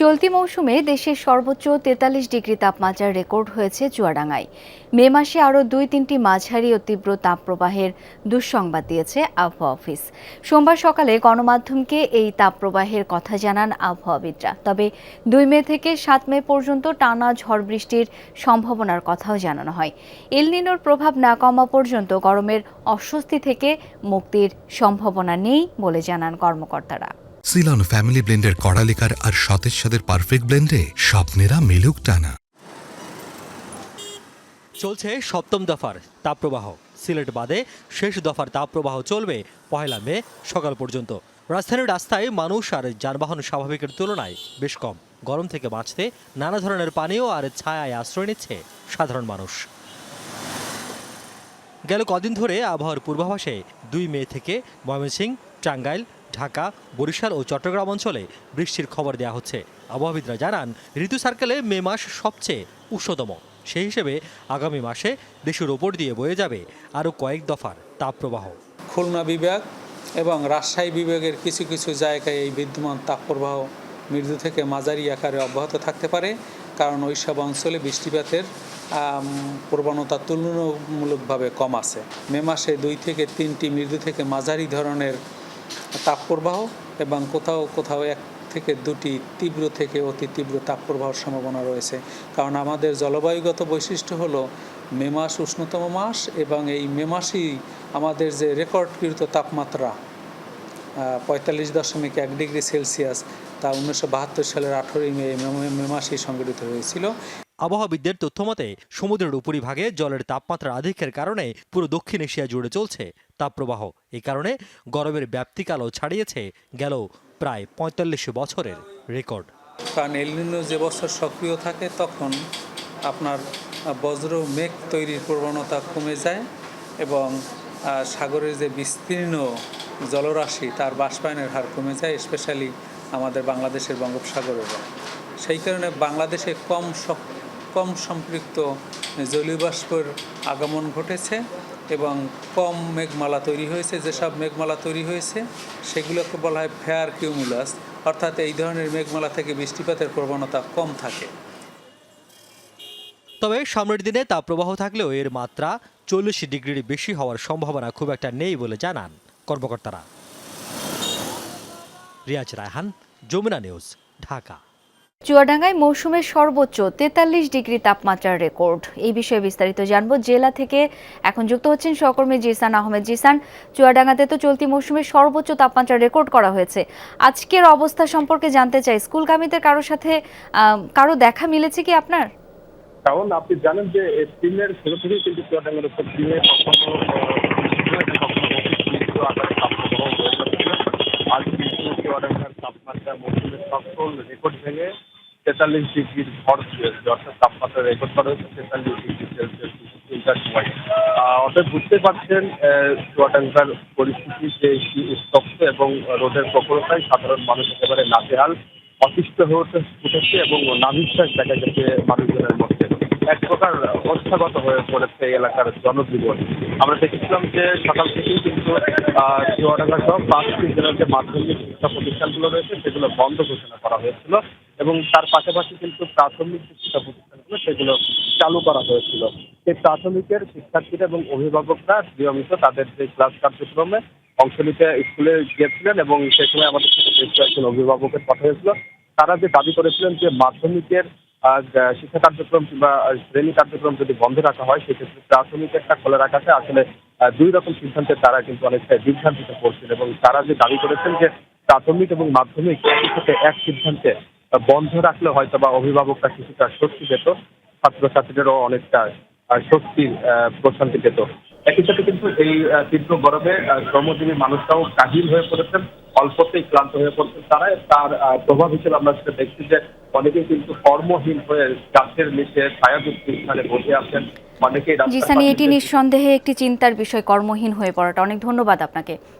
চলতি মৌসুমে দেশের সর্বোচ্চ তেতাল্লিশ ডিগ্রি তাপমাত্রার রেকর্ড হয়েছে চুয়াডাঙ্গায়। মে মাসে আরও দুই তিনটি মাঝারি ও তীব্র তাপপ্রবাহের দুঃসংবাদ দিয়েছে আবহাওয়া অফিস। সোমবার সকালে গণমাধ্যমকে এই তাপপ্রবাহের কথা জানান আবহাওয়াবিদরা। তবে দুই মে থেকে সাত মে পর্যন্ত টানা ঝড় বৃষ্টির সম্ভাবনার কথাও জানানো হয়। এলনিনোর প্রভাব না কমা পর্যন্ত গরমের অস্বস্তি থেকে মুক্তির সম্ভাবনা নেই বলে জানান কর্মকর্তারা। সিলন ফ্যামিলি ব্লেন্ডের কড়ালিকার আর সতেজ সাদের পারফেক্ট ব্লেন্ডে স্বপ্নেরা মেলুক টানা। চলছে সপ্তম দফার তাপপ্রবাহ। সিলেট বাদে শেষ দফার তাপপ্রবাহ চলবে পহেলা মে সকাল পর্যন্ত। রাজধানীর রাস্তায় মানুষ আর যানবাহন স্বাভাবিকের তুলনায় বেশ কম। গরম থেকে বাঁচতে নানা ধরনের পানীয় আর ছায়ায় আশ্রয় নিচ্ছে সাধারণ মানুষ। গেল কদিন ধরে আবহাওয়ার পূর্বাভাসে দুই মে থেকে ময়মনসিংহ, টাঙ্গাইল ঢাকা, বরিশাল ও চট্টগ্রাম অঞ্চলে বৃষ্টির খবর দেওয়া হচ্ছে। আবহাওয়াবিদরা জানান, ঋতু সার্কেলে মে মাস সবচেয়ে উষ্ণতম। সেই হিসেবে আগামী মাসে দেশের ওপর দিয়ে বয়ে যাবে আরও কয়েক দফার তাপপ্রবাহ। খুলনা বিভাগ এবং রাজশাহী বিভাগের কিছু কিছু জায়গায় এই বিদ্যমান তাপপ্রবাহ মৃদু থেকে মাঝারি আকারে অব্যাহত থাকতে পারে, কারণ ওই সব অঞ্চলে বৃষ্টিপাতের প্রবণতা তুলনামূলকভাবে কম আছে। মে মাসে দুই থেকে তিনটি মৃদু থেকে মাঝারি ধরনের তাপপ্রবাহ এবং কোথাও কোথাও এক থেকে দুটি তীব্র থেকে অতি তীব্র তাপপ্রবাহের সম্ভাবনা রয়েছে। কারণ আমাদের জলবায়ুগত বৈশিষ্ট্য হলো মে মাস উষ্ণতম মাস এবং এই মে মাসেই আমাদের যে রেকর্ডকৃত তাপমাত্রা পঁয়তাল্লিশ দশমিক এক ডিগ্রি সেলসিয়াস, তা উনিশশো বাহাত্তর সালের আঠেরোই মে, মে- মাসেই সংঘটিত হয়েছিল। আবহাওয়াবিদদের তথ্যমতে সমুদ্রের উপরিভাগে জলের তাপমাত্রা আধিক্যের কারণে পুরো দক্ষিণ এশিয়া জুড়ে চলছে তাপপ্রবাহ। এই কারণে গরমের ব্যাপ্তিকালও ছাড়িয়েছে গেল প্রায় পঁয়তাল্লিশ বছরের রেকর্ড। কারণ এলনিনো যে বছর সক্রিয় থাকে, তখন আপনার বজ্র মেঘ তৈরির প্রবণতা কমে যায় এবং সাগরের যে বিস্তীর্ণ জলরাশি, তার বাষ্পায়নের হার কমে যায় স্পেশালি আমাদের বাংলাদেশের বঙ্গোপসাগরের সেই কারণে বাংলাদেশে কম সক- কম সম্পৃক্ত জলীয় বাষ্পের আগমন ঘটেছে এবং কম মেঘমালা তৈরি হয়েছে, যেসব মেঘমালা তৈরি হয়েছে, সেগুলোকে বলা হয় ফেয়ার কিউমুলাস। অর্থাৎ এই ধরনের মেঘমালা থেকে বৃষ্টিপাতের প্রবণতা কম থাকে। তবে সামনের দিনে তাপপ্রবাহ থাকলেও এর মাত্রা চল্লিশ ডিগ্রির বেশি হওয়ার সম্ভাবনা খুব একটা নেই বলে জানান কর্মকর্তারা। রিয়াজ রায়হান, যমুনা নিউজ, ঢাকা। চুয়াডাঙ্গায় মৌসুমের সর্বোচ্চ তেতাল্লিশ ডিগ্রি তাপমাত্রার রেকর্ড। এই বিষয়ে বিস্তারিত জানব। জেলা থেকে এখন যুক্ত হচ্ছেন সহকর্মী জিসান আহমেদ। জিসান, চুয়াডাঙ্গাতে তো চলতি মৌসুমের সর্বোচ্চ তাপমাত্রা রেকর্ড করা হয়েছে। আজকের অবস্থা সম্পর্কে জানতে চাই। স্কুলগামীদের কারোর সাথে কারও দেখা মিলেছে কি আপনার? কারণ আপনি জানেন যে এপ্রিলের শুরু থেকেই কিন্তু চুয়াডাঙ্গার উপর দিয়ে কখনো আহ, কখনো আকারে তাপপ্রবাহ হয়ে যাচ্ছিল আজ কিন্তু তাপমাত্রা মৌসুমের সকল রেকর্ড ভেঙে তেতাল্লিশ ডিগ্রির ঘর ছুঁয়েছে অর্থাৎ তাপমাত্রা রেকর্ড করা হয়েছে তেতাল্লিশ ডিগ্রি সেলসিয়াস অতএব বুঝতে পারছেন চুয়াডাঙ্গার পরিস্থিতি যে কি উত্তপ্ত এবং রোদের প্রখরতায় সাধারণ মানুষ একেবারে নাজেহাল। অতিষ্ঠ হয়ে উঠে- উঠেছে এবং নাভিশ্বাস দেখা গেছে মানুষজনের মধ্যে। এক প্রকার অবস্থাগত হয়ে পড়েছে এলাকার জনজীবন। আমরা দেখেছিলাম যে সকাল থেকেই কিন্তু সহ পাঁচটি জেলার যে মাধ্যমিক শিক্ষা প্রতিষ্ঠানগুলো রয়েছে, সেগুলো বন্ধ ঘোষণা করা হয়েছিল এবং তার পাশাপাশি কিন্তু প্রাথমিক শিক্ষা প্রতিষ্ঠানগুলো সেগুলো চালু করা হয়েছিল। সেই প্রাথমিকের শিক্ষার্থীরা এবং অভিভাবকরা নিয়মিত তাদের যে ক্লাস কার্যক্রমে অংশ নিতে স্কুলে গিয়েছিলেন এবং সে সময় আমাদের বেশ কয়েকজন অভিভাবকের কথা হয়েছিল তারা যে দাবি করেছিলেন যে মাধ্যমিকের শিক্ষা কার্যক্রম কিংবা শ্রেণি কার্যক্রম যদি বন্ধ রাখা হয়, সেক্ষেত্রে প্রাথমিকেরটা খোলা রাখাতে আসলে দুই রকম সিদ্ধান্তে তারা কিন্তু অনেকটা বিভ্রান্তিতে পড়ছেন এবং তারা যে দাবি করেছেন যে প্রাথমিক এবং মাধ্যমিক এক সিদ্ধান্তে বন্ধ রাখলে হয়তো বা অভিভাবকরা কিছুটা স্বস্তি পেত, ছাত্রছাত্রীদেরও অনেকটা স্বস্তির প্রশান্তি পেত। একই সাথে কিন্তু এই তীব্র গরমে শ্রমজীবী মানুষরাও কাহিল হয়ে পড়েছেন, অল্পতেই ক্লান্ত হয়ে পড়ছেন তারা, তার প্রভাব হিসেবে আমরা সেটা দেখছি যে অনেকেই কিন্তু কর্মহীন হয়ে গাছের নিচে ছায়াযুক্ত স্থানে বসে আছেন। অনেকেই জি সানি এটি নিঃসন্দেহে একটি চিন্তার বিষয় কর্মহীন হয়ে পড়াটা। অনেক ধন্যবাদ আপনাকে।